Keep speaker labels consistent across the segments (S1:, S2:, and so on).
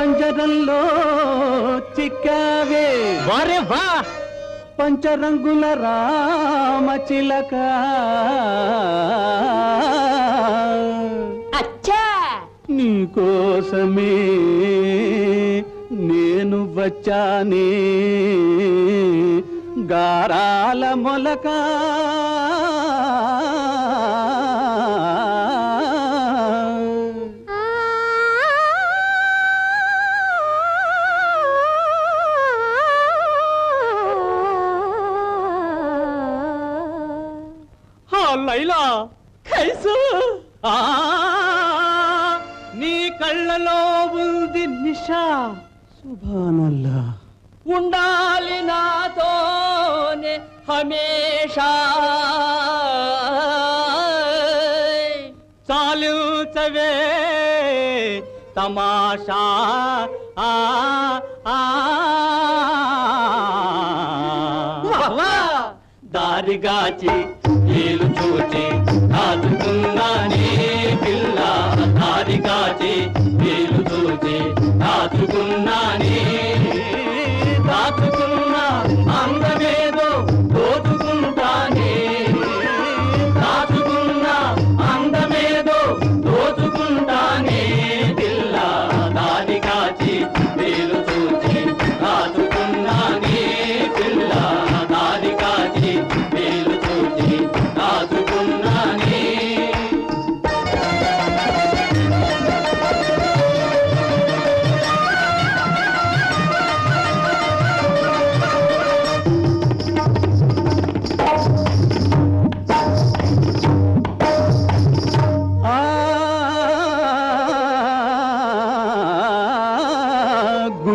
S1: పంజరంలో చిక్కావే.
S2: వారే వా.
S1: పంచరంగుల రామచిలక
S3: అచ్చా.
S1: నీకోసమే నేను వచ్చానే. గారాల మొలక
S2: లైలా.
S1: ఆ నీ కళ్ళలో ఉంది నిషా. సుభానల్లా.
S2: ఉండాలి నాతోనే హమేషా. చాలుచవే తమాషా. ఆ దారిగాచి నీళ్ళు చూచి దాచుకున్నానే పిల్ల. దారిగాచి నీళ్ళు చూచి దాచుకున్నానే దాచుకున్న అందమేదో దోచుకుంటానే దాచుకున్న అందమేదో దోచుకుంటానే పిల్ల. దారి కాచి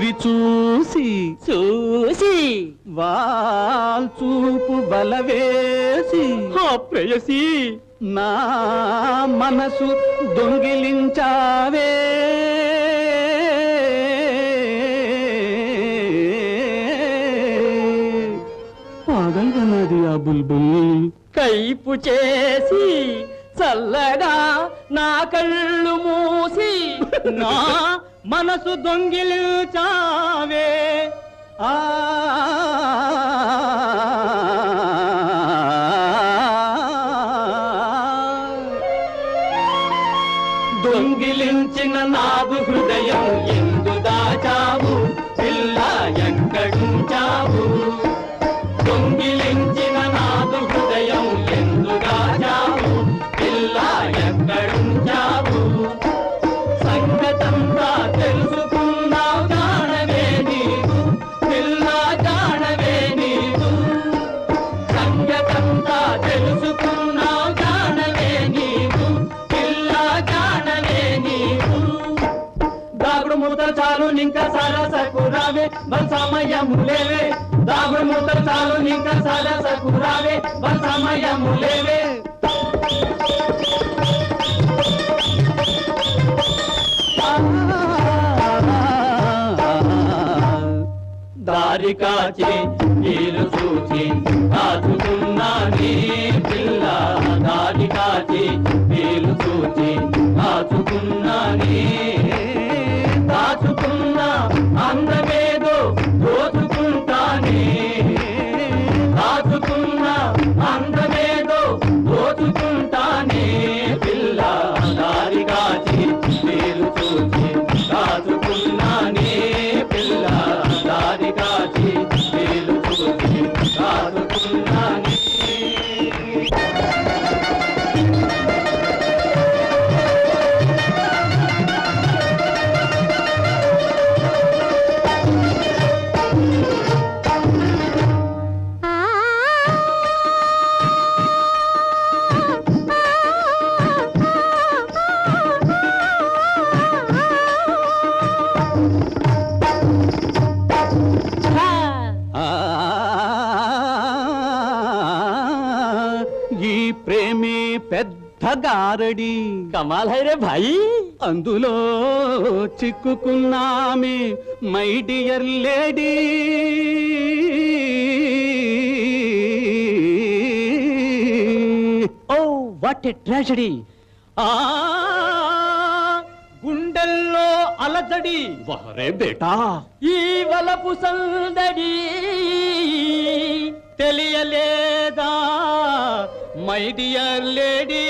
S1: గురి చూసి
S2: చూసి.
S1: వాల్ చూపు బలవేసి
S2: హా ప్రేయసి.
S1: నా మనసు దొంగిలించావే. పాగల్ బనాది ఆ బుల్బుల్.
S2: కైపు చేసి చల్లగా నా కళ్ళు మూసి నా మనసు దొంగిలిచావే.
S1: ఆ.
S2: దొంగిలించిన నాగు హృదయం ఎందు దాచావు పిల్ల ఎక్కడుంచావు సరసకు రావే బల్సమయము లేవే దాగుడు మూతలు చాలు ఇంకా సరసకు రావే బల్సమయము లేవే దారి కాచి నీరు చూచి దాచుకున్నానే పిల్ల. దారి కాచి నీరు చూచి దాచుకున్నానే దాచుకున్న
S1: ఈ ప్రేమే పెద్ద గారడి
S2: కమాల్ హైరే భాయి.
S1: అందులో చిక్కుకున్నామే my dear lady.
S2: Oh what a tragedy. ఆ గుండెల్లో అలజడి. వహరే బేటా.
S3: ఈ వలపు సందడి.
S2: తెలియలేదా? My dear lady.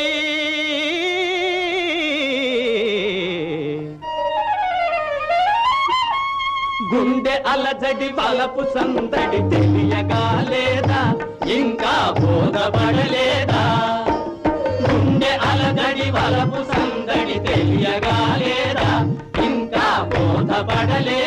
S2: గుండె అలజడి వలపు సందడి తెలియగా లేదా? ఇంకా బోధపడలేదా? గుండె అలజడి వలపు సందడి తెలియగా లేదా? ఇంకా బోధపడలేదా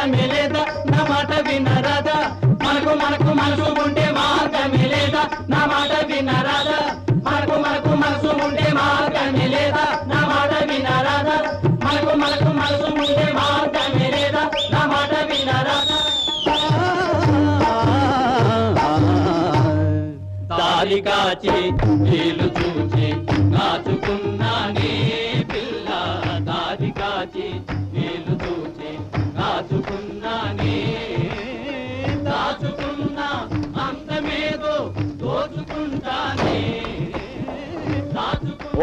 S2: మార్గమే లేదా నా మాట వినరాదా? మనకు మనకు మనసు ఉంటే మార్గమే లేదా నా మాట వినరాదా? మనకు మనకు మనసు ఉంటే మార్గమే లేదా నా మాట వినరాదా? మనకు మనకు మనసు ఉంటే మార్గమే లేదా నా మాట వినరాదా? దారి కాచి వీలు చూచి కాచుకున్నానే పిల్ల